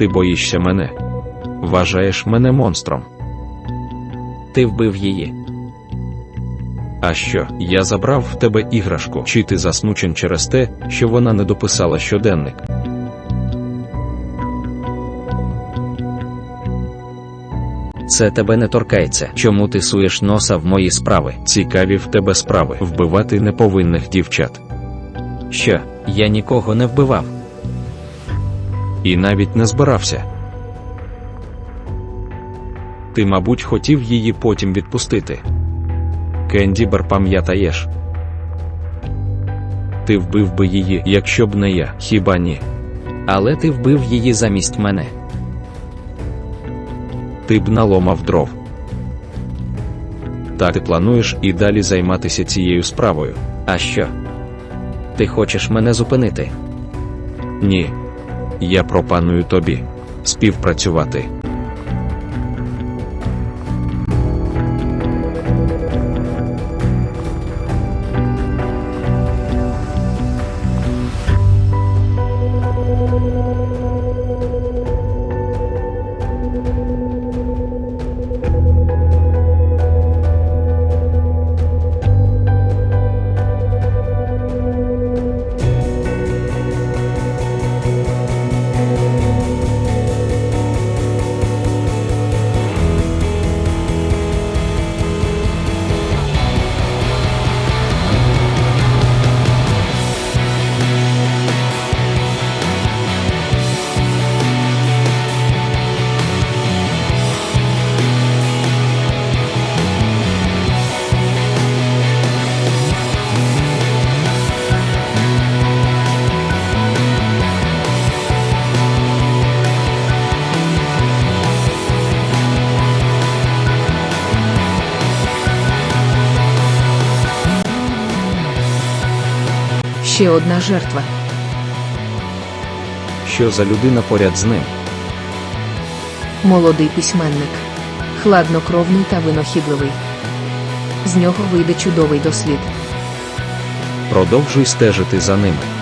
Ти боїшся мене. Вважаєш мене монстром. Ти вбив її. А що, я забрав в тебе іграшку, чи ти засмучен через те, що вона не дописала щоденник? Це тебе не торкається. Чому ти суєш носа в мої справи? Цікаві в тебе справи вбивати неповинних дівчат. Що, я нікого не вбивав. І навіть не збирався. Ти, мабуть, хотів її потім відпустити. Кендібер пам'ятаєш. Ти вбив би її, якщо б не я, хіба ні? Але ти вбив її замість мене. Ти б наломав дров. Та ти плануєш і далі займатися цією справою? А що? Ти хочеш мене зупинити? Ні. Я пропоную тобі співпрацювати. Ще одна жертва. Що за людина поряд з ним? Молодий письменник. Хладнокровний та винохідливий. З нього вийде чудовий дослід. Продовжуй стежити за ними.